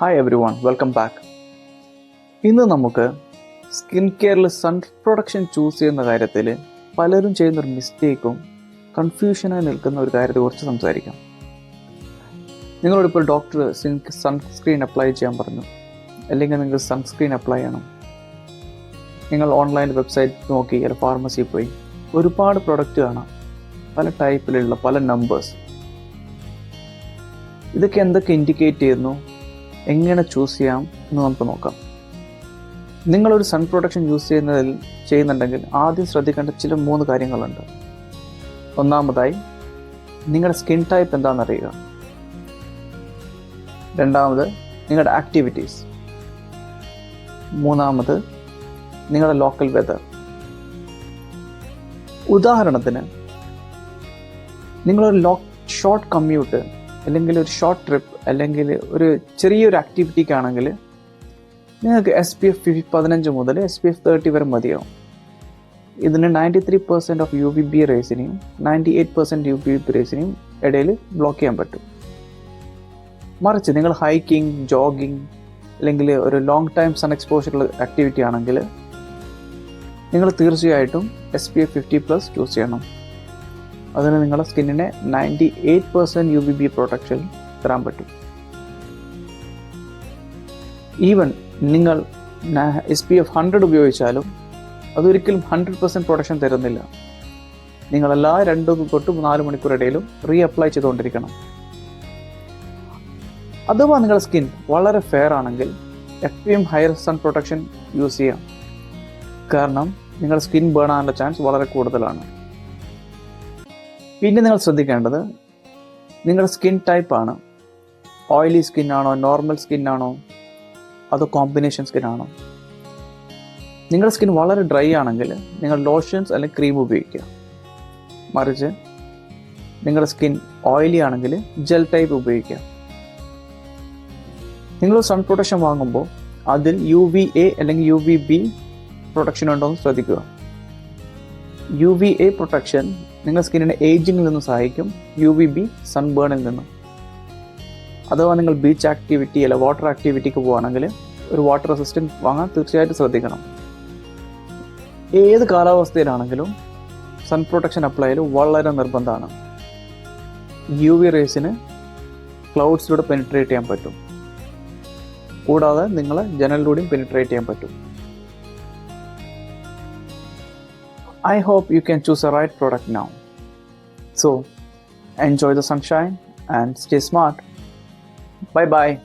Hi everyone welcome back ഇന്ന് നമുക്ക് skin കെയറിൽ സൺ പ്രൊഡക്ഷൻ ചൂസ് ചെയ്യുന്ന കാര്യത്തിൽ പലരും ചെയ്യുന്നൊരു മിസ്റ്റേക്കും കൺഫ്യൂഷനായി നിൽക്കുന്ന ഒരു കാര്യത്തെ കാര്യത്തെക്കുറിച്ച് സംസാരിക്കാം. നിങ്ങളോടിപ്പോൾ ഡോക്ടർ സൺസ്ക്രീൻ അപ്ലൈ ചെയ്യാൻ പറഞ്ഞു. അല്ലെങ്കിൽ നിങ്ങൾ സൺസ്ക്രീൻ അപ്ലൈ ചെയ്യണം. നിങ്ങൾ ഓൺലൈൻ വെബ്സൈറ്റ് നോക്കി അല്ലെങ്കിൽ ഫാർമസിയിൽ പോയി ഒരുപാട് പ്രൊഡക്റ്റ് കാണാം. പല ടൈപ്പിലുള്ള പല നമ്പേഴ്സ് ഇതൊക്കെ എന്തൊക്കെ ഇൻഡിക്കേറ്റ് ചെയ്യുന്നു? എങ്ങനെ ചൂസ് ചെയ്യാം എന്ന് നമുക്ക് നോക്കാം. നിങ്ങളൊരു സൺ പ്രൊട്ടക്ഷൻ യൂസ് ചെയ്യുന്നതിൽ ചെയ്യുന്നുണ്ടെങ്കിൽ ആദ്യം ശ്രദ്ധിക്കേണ്ട ചില മൂന്ന് കാര്യങ്ങളുണ്ട്. ഒന്നാമതായി നിങ്ങളുടെ സ്കിൻ ടൈപ്പ് എന്താണെന്ന് അറിയുക. രണ്ടാമത് നിങ്ങളുടെ ആക്ടിവിറ്റീസ് മൂന്നാമത് നിങ്ങളുടെ ലോക്കൽ വെതർ ഉദാഹരണത്തിന് നിങ്ങളൊരു ലോ ഷോർട്ട് കമ്മ്യൂട്ട് അല്ലെങ്കിൽ ഒരു ഷോർട്ട് ട്രിപ്പ് അല്ലെങ്കിൽ ഒരു ചെറിയൊരു ആക്ടിവിറ്റിക്കാണെങ്കിൽ നിങ്ങൾക്ക് എസ് പി എഫ് പതിനഞ്ച് മുതൽ എസ് പി എഫ് തേർട്ടി വരെ മതിയാവും. ഇതിന് ninety three percent of U V B റേസിനെയും ninety eight percent U V B റേസിനെയും ഇടയിൽ ബ്ലോക്ക് ചെയ്യാൻ പറ്റും. മറിച്ച് നിങ്ങൾ ഹൈക്കിംഗ് ജോഗിങ് അല്ലെങ്കിൽ ഒരു long time sun exposure activity ആണെങ്കിൽ നിങ്ങൾ തീർച്ചയായിട്ടും S P F fifty plus choose ചെയ്യണം. അതിന് നിങ്ങളുടെ സ്കിന്നിനെ ninety eight percent U B B protection തരാൻ പറ്റും. ഈവൻ നിങ്ങൾ എസ് പി എഫ് ഹൺഡ്രഡ് ഉപയോഗിച്ചാലും അതൊരിക്കലും ഹൺഡ്രഡ് പെർസെന്റ് പ്രൊട്ടക്ഷൻ തരുന്നില്ല. നിങ്ങൾ എല്ലാ രണ്ട് തൊട്ട് നാല് മണിക്കൂർ ഇടയിലും റീ അപ്ലൈ ചെയ്തുകൊണ്ടിരിക്കണം. അഥവാ നിങ്ങളുടെ സ്കിൻ വളരെ ഫെയർ ആണെങ്കിൽ എപ്പോഴും ഹയർ സൺ പ്രൊട്ടക്ഷൻ യൂസ് ചെയ്യാം. കാരണം നിങ്ങളുടെ സ്കിൻ ബേൺ ആകാനുള്ള ചാൻസ് വളരെ കൂടുതലാണ്. പിന്നെ നിങ്ങൾ ശ്രദ്ധിക്കേണ്ടത് നിങ്ങളുടെ സ്കിൻ ടൈപ്പാണ് ഓയിലി സ്കിൻ ആണോ നോർമൽ സ്കിൻ ആണോ അതോ കോമ്പിനേഷൻ സ്കിൻ ആണോ? നിങ്ങളുടെ സ്കിൻ വളരെ ഡ്രൈ ആണെങ്കിൽ നിങ്ങൾ ലോഷൻസ് അല്ലെങ്കിൽ ക്രീം ഉപയോഗിക്കുക. മറിച്ച് നിങ്ങളുടെ സ്കിൻ ഓയിലി ആണെങ്കിൽ ജെൽ ടൈപ്പ് ഉപയോഗിക്കുക. നിങ്ങൾ സൺ പ്രൊട്ടക്ഷൻ വാങ്ങുമ്പോൾ അതിൽ യു വി എ അല്ലെങ്കിൽ യു വി ബി പ്രൊട്ടക്ഷൻ ഉണ്ടോ എന്ന് ശ്രദ്ധിക്കുക. യു വി എ പ്രൊട്ടക്ഷൻ നിങ്ങളുടെ സ്കിന്നിനെ ഏജിങ്ങിൽ നിന്നും സഹായിക്കും. യു വി ബി സൺബേണിൽ നിന്നും. അഥവാ നിങ്ങൾ ബീച്ച് ആക്ടിവിറ്റി അല്ല വാട്ടർ ആക്ടിവിറ്റിക്ക് പോവുകയാണെങ്കിൽ ഒരു വാട്ടർ റെസിസ്റ്റൻസ് വാങ്ങാൻ തീർച്ചയായിട്ടും ശ്രദ്ധിക്കണം. ഏത് കാലാവസ്ഥയിലാണെങ്കിലും സൺ പ്രൊട്ടക്ഷൻ അപ്ലൈ ചെയ്യൽ വളരെ നിർബന്ധമാണ്. യു വി റേസിന് ക്ലൗഡ്സിലൂടെ പെനിട്രേറ്റ് ചെയ്യാൻ പറ്റും. കൂടാതെ നിങ്ങളെ ജനലിലൂടെയും പെനിട്രേറ്റ് ചെയ്യാൻ പറ്റും. I hope you can choose the right product now. So, enjoy the sunshine and stay smart. Bye bye.